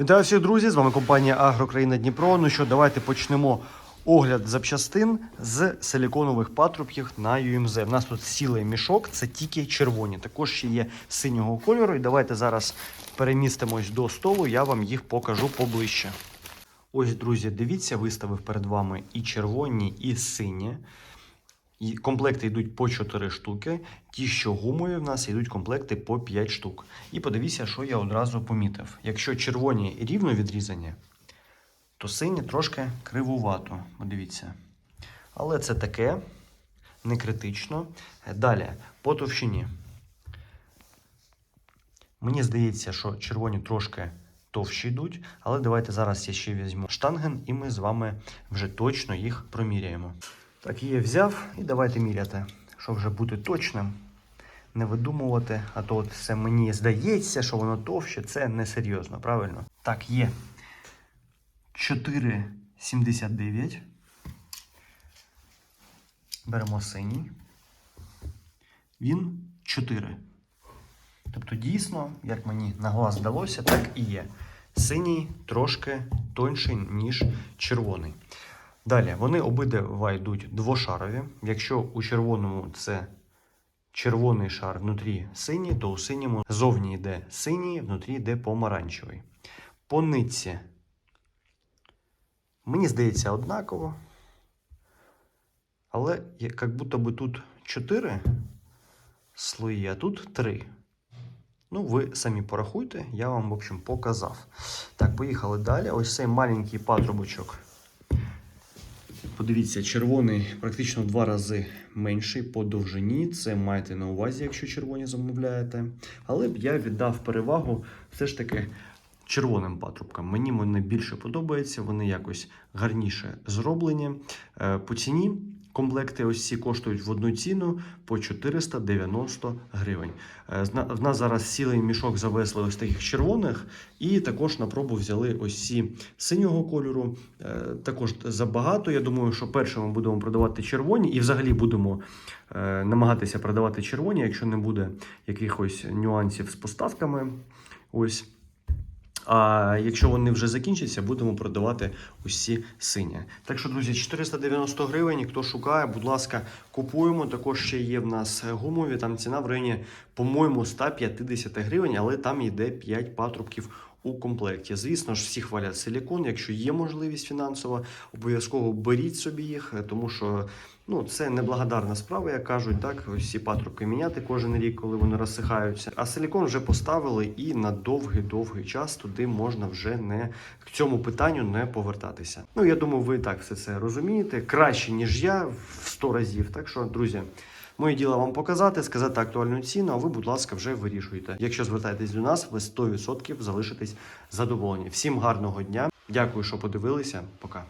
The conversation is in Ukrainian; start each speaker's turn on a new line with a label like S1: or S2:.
S1: Вітаю всіх друзі! З вами компанія Агрокраїна Дніпро. Ну що, давайте почнемо огляд запчастин з силіконових патрубків на UMZ. У нас тут цілий мішок, це тільки червоні. Також ще є синього кольору. І давайте зараз перемістимось до столу, я вам їх покажу поближче. Ось, друзі, дивіться, виставив перед вами і червоні, і сині. І комплекти йдуть по 4 штуки. Ті, що гумові, в нас йдуть комплекти по 5 штук. І подивіться, що я одразу помітив. Якщо червоні рівно відрізані, то сині трошки кривувато. Подивіться. Але це таке, не критично. Далі, по товщині. Мені здається, що червоні трошки товщі йдуть, але давайте зараз я ще візьму штанген, і ми з вами вже точно їх проміряємо. Так, є взяв, і давайте міряти, щоб вже бути точним, не видумувати, а то от все мені здається, що воно товще, це несерйозно, правильно? Так, є 4,79. Беремо синій. Він 4. Тобто, дійсно, як мені на глаз здалося, так і є. Синій трошки тонший, ніж червоний. Далі, вони обидва йдуть двошарові. Якщо у червоному це червоний шар внутрі синій, то у синьому зовні йде синій, внутрі йде помаранчевий. По нитці, мені здається, однаково. Але як будто би тут 4 слої, а тут 3. Ну, ви самі порахуйте, я вам, в общем, показав. Так, поїхали далі. Ось цей маленький патрубочок. Подивіться, червоний практично в два рази менший по довжині. Це маєте на увазі, якщо червоні замовляєте. Але б я віддав перевагу все ж таки червоним патрубкам. Мені вони більше подобаються, вони якось гарніше зроблені. Е, По ціні комплекти ось ці коштують в одну ціну по 490 гривень. Е, В нас зараз цілий мішок завезли ось таких червоних, і також на пробу взяли ось ці синього кольору. Е, Також забагато. Я думаю, що перше ми будемо продавати червоні, і взагалі будемо е, намагатися продавати червоні, якщо не буде якихось нюансів з поставками. Ось. А якщо вони вже закінчаться, будемо продавати усі сині. Так що, друзі, 490 гривень. Хто шукає, будь ласка, купуємо. Також ще є в нас гумові. Там ціна в районі, по-моєму, 150 гривень, але там йде 5 патрубків у комплекті. Звісно ж, всі хвалять силікон. Якщо є можливість фінансова, обов'язково беріть собі їх, тому що. Ну, це неблагодарна справа, як кажуть, так ці патрубки міняти кожен рік, коли вони розсихаються. А силікон вже поставили, і на довгий-довгий час туди можна вже не к цьому питанню не повертатися. Ну я думаю, ви так все це розумієте. Краще ніж я в 100 разів. Так що, друзі. Моє діло вам показати, сказати актуальну ціну, а ви, будь ласка, вже вирішуєте. Якщо звертаєтесь до нас, ви 100% залишитесь задоволені. Всім гарного дня. Дякую, що подивилися. Пока.